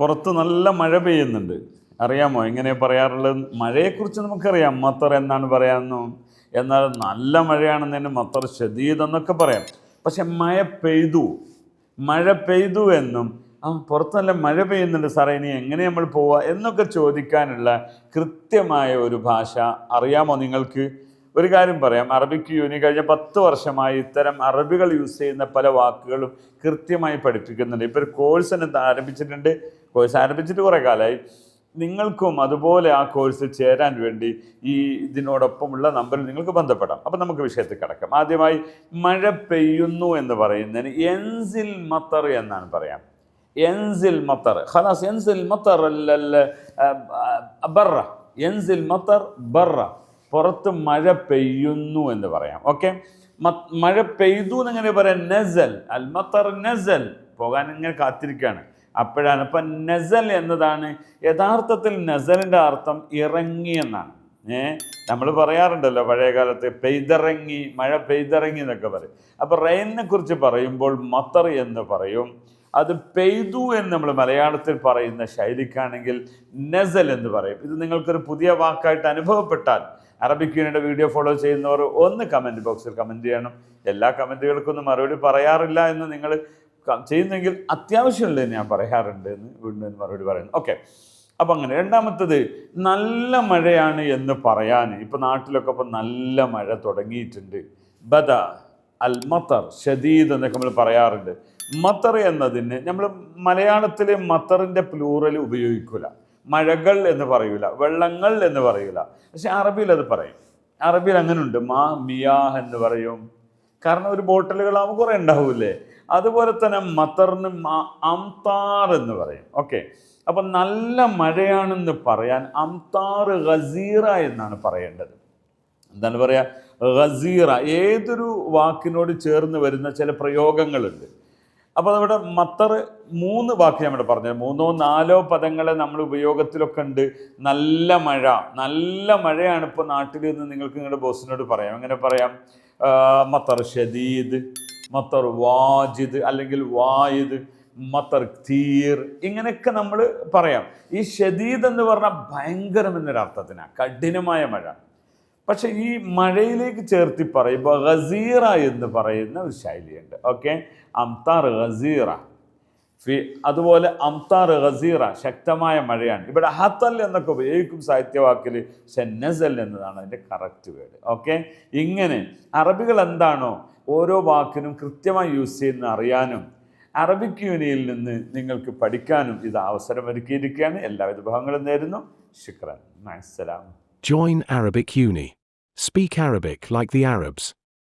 പുറത്ത് നല്ല മഴ പെയ്യുന്നുണ്ട്. അറിയാമോ? എങ്ങനെ പറയാറുള്ളത്? മഴയെക്കുറിച്ച് നമുക്കറിയാം. മത്തർ എന്നാണ് പറയാമെന്നും എന്നാൽ നല്ല മഴയാണെന്നതിന് മത്തർ ഷദീദ് എന്നൊക്കെ പറയാം. പക്ഷെ മഴ പെയ്തു. മഴ പെയ്തു എന്നും ആ പുറത്ത് നല്ല മഴ പെയ്യുന്നുണ്ട് സാറേ ഇനി എങ്ങനെ നമ്മൾ പോവുക എന്നൊക്കെ ചോദിക്കാനുള്ള കൃത്യമായ ഒരു ഭാഷ അറിയാമോ നിങ്ങൾക്ക്? ഒരു കാര്യം പറയാം. അറബിക്ക് യൂനി കഴിഞ്ഞ പത്ത് വർഷമായി ഇത്തരം അറബികൾ യൂസ് ചെയ്യുന്ന പല വാക്കുകളും കൃത്യമായി പഠിപ്പിക്കുന്നുണ്ട്. ഇപ്പോൾ ഒരു കോഴ്സ് തന്നെ ആരംഭിച്ചിട്ടുണ്ട്. കോഴ്സ് ആരംഭിച്ചിട്ട് കുറേ കാലമായി നിങ്ങൾക്കും അതുപോലെ ആ കോഴ്സ് ചേരാൻ വേണ്ടി ഈ ഇതിനോടൊപ്പമുള്ള നമ്പറിൽ നിങ്ങൾക്ക് ബന്ധപ്പെടാം. അപ്പം നമുക്ക് വിഷയത്തിൽ കിടക്കാം. ആദ്യമായി മഴ പെയ്യുന്നു എന്ന് പറയുന്നതിന് എൻസിൽ മത്തർ എന്നാണ് പറയാം. എൻസിൽ മത്തർ. ഖലാസ് എൻസിൽ മത്തർ ബറ. എൻസിൽ മത്തർ ബറ. പുറത്ത് മഴ പെയ്യുന്നു എന്ന് പറയാം. ഓക്കെ? മഴ പെയ്തു എന്നിങ്ങനെ പറയാം? നസൽ. അൽ മത്തർ നസൽ. പോകാൻ ഇങ്ങനെ കാത്തിരിക്കുകയാണ്. അപ്പോഴാണ്. അപ്പം നസൽ എന്നതാണ് യഥാർത്ഥത്തിൽ നസലിന്റെ അർത്ഥം ഇറങ്ങി എന്നാണ്. ഏ? നമ്മൾ പറയാറുണ്ടല്ലോ പഴയ കാലത്ത് പെയ്തിറങ്ങി മഴ പെയ്തിറങ്ങി എന്നൊക്കെ പറയും. അപ്പോൾ റെയിനെ കുറിച്ച് പറയുമ്പോൾ മത്തർ എന്ന് പറയും. അത് പെയ്തു എന്ന് നമ്മൾ മലയാളത്തിൽ പറയുന്ന ശൈലിക്കാണെങ്കിൽ നസൽ എന്ന് പറയും. ഇത് നിങ്ങൾക്കൊരു പുതിയ വാക്കായിട്ട് അനുഭവപ്പെട്ടാൽ അറബിക് യൂണിയുടെ വീഡിയോ ഫോളോ ചെയ്യുന്നവർ ഒന്ന് കമന്റ് ബോക്സിൽ കമന്റ് ചെയ്യണം. എല്ലാ കമന്റുകൾക്കൊന്നും മറുപടി പറയാറില്ല എന്ന് നിങ്ങൾ ചെയ്യുന്നെങ്കിൽ അത്യാവശ്യമുള്ളത് ഞാൻ പറയാറുണ്ട് എന്ന് വീണ്ടും മറുപടി പറയുന്നു. ഓക്കെ അപ്പം അങ്ങനെ രണ്ടാമത്തത് നല്ല മഴയാണ് എന്ന് പറയാൻ ഇപ്പം നാട്ടിലൊക്കെ ഇപ്പം നല്ല മഴ തുടങ്ങിയിട്ടുണ്ട്. ബദ അൽ മത്തർ ഷദീദ് എന്നൊക്കെ നമ്മൾ പറയാറുണ്ട്. മത്തർ എന്നതിന് നമ്മൾ മലയാളത്തിൽ മത്തറിന്റെ പ്ലൂറൽ ഉപയോഗിക്കില്ല മഴകൾ എന്ന് പറയൂല വെള്ളങ്ങൾ എന്ന് പറയൂല. പക്ഷെ അറബിയിൽ അത് പറയും. അറബിയിൽ അങ്ങനെ ഉണ്ട് മാ മിയാഹ് എന്ന് പറയും. കാരണം ഒരു ബോട്ടലുകളാകുമ്പോൾ കുറേ ഉണ്ടാവൂലേ അതുപോലെ തന്നെ മത്തറിന് അംതാർ എന്ന് പറയും. ഓക്കെ. അപ്പം നല്ല മഴയാണെന്ന് പറയാൻ അംതാർ ഗസീറ എന്നാണ് പറയേണ്ടത്. എന്താണ് പറയുക ഗസീറ ഏതൊരു വാക്കിനോട് ചേർന്ന് വരുന്ന ചില പ്രയോഗങ്ങളുണ്ട്. അപ്പോൾ നമ്മുടെ മത്തർ മൂന്ന് വാക്ക് നമ്മുടെ പറഞ്ഞത്. മൂന്നോ നാലോ പദങ്ങളെ നമ്മൾ ഉപയോഗത്തിലൊക്കെ ഉണ്ട്. നല്ല മഴ. നല്ല മഴയാണ് ഇപ്പോൾ നാട്ടിൽ നിന്ന് നിങ്ങൾക്ക് നിങ്ങളുടെ ബോസിനോട് പറയാം. എങ്ങനെ പറയാം? മത്തർ ഷദീദ്. മത്തർ വാജിദ് അല്ലെങ്കിൽ വായിദ് മത്തർ തീർ ഇങ്ങനെയൊക്കെ നമ്മൾ പറയാം. ഈ ഷദീദ് എന്ന് പറഞ്ഞാൽ ഭയങ്കരം എന്നൊരർത്ഥത്തിനാണ് കഠിനമായ മഴ. പക്ഷെ ഈ മഴയിലേക്ക് ചേർത്തി പറയുമ്പോൾ ഗസീറ എന്ന് പറയുന്ന ഒരു ശൈലിയുണ്ട്. ഓക്കെ? അംതാർ ഗസീറ അതുപോലെ അംതാർ ഗസീറ ശക്തമായ മഴയാണ്. ഇവിടെ ഹത്തൽ എന്നൊക്കെ ഉപയോഗിക്കും സാഹിത്യവാക്കിൽ ഷെന്നസൽ എന്നതാണ് അതിന്റെ കറക്റ്റ് വേർഡ് ഓക്കെ ഇങ്ങനെ അറബികൾ എന്താണോ ഓരോ വാക്കിനും കൃത്യമായി യൂസ് ചെയ്യുന്ന അറിയാനും അറബിക് യൂണിയിൽ നിന്ന് നിങ്ങൾക്ക് പഠിക്കാനും ഇത് അവസരം ഒരുക്കിയിരിക്കുകയാണ്. എല്ലാ വിഭവങ്ങളും നേരുന്നു. ശുക്രൻ. അസ്സലാം Join Arabic Uni. Speak Arabic like the Arabs.